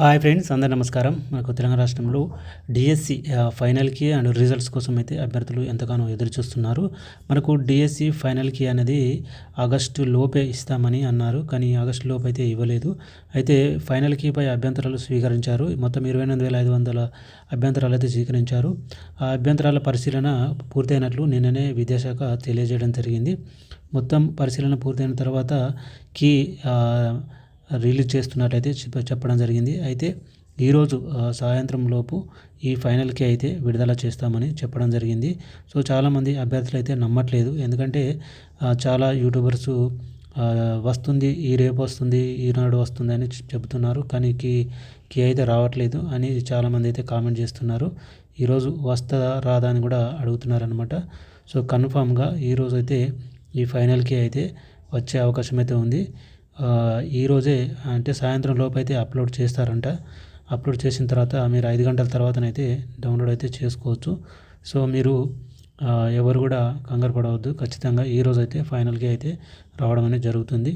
Hi friends అందరు నమస్కారం. మనకు తెలంగాణ రాష్ట్రంలో డిఎస్సి ఫైనల్కి అండ్ రిజల్ట్స్ కోసం అయితే అభ్యర్థులు ఎంతగానో ఎదురు చూస్తున్నారు మనకు డిఎస్సి ఫైనల్కి అనేది ఆగస్టు లోపే ఇస్తామని అన్నారు కానీ ఆగస్టు లోపు అయితే ఇవ్వలేదు. అయితే ఫైనల్కి పై అభ్యంతరాలు స్వీకరించారు. మొత్తం ఇరవై ఎనిమిది వేల ఐదు వందల అభ్యంతరాలు అయితే స్వీకరించారు. ఆ అభ్యంతరాల పరిశీలన పూర్తయినట్లు నిన్ననే విద్యాశాఖ తెలియజేయడం జరిగింది. మొత్తం పరిశీలన పూర్తయిన తర్వాత కీ రిలీజ్ చేస్తున్నట్టయితే చెప్ప- చెప్పడం జరిగింది. అయితే ఈరోజు సాయంత్రం లోపు ఈ ఫైనల్కి అయితే విడుదల చేస్తామని చెప్పడం జరిగింది. సో చాలామంది అభ్యర్థులు అయితే నమ్మట్లేదు. ఎందుకంటే చాలా యూట్యూబర్స్ వస్తుంది ఈ రేపు వస్తుంది ఈనాడు వస్తుంది అని చెబుతున్నారు. కానీ కీ కీ అయితే రావట్లేదు అని చాలామంది అయితే కామెంట్ చేస్తున్నారు. ఈరోజు వస్తుందా రాదా అని కూడా అడుగుతున్నారు అనమాట సో కన్ఫామ్గా ఈరోజు అయితే ఈ ఫైనల్కి అయితే వచ్చే అవకాశం అయితే ఉంది. ఈరోజే అంటే సాయంత్రం లోపు అయితే అప్లోడ్ చేస్తారంట. అప్లోడ్ చేసిన తర్వాత మీరు ఐదు గంటల తర్వాతనైతే డౌన్లోడ్ అయితే చేసుకోవచ్చు. సో మీరు ఎవరు కూడా కంగారు పడవద్దు. ఖచ్చితంగా ఈరోజు అయితే ఫైనల్కి అయితే రావడం అనేది జరుగుతుంది.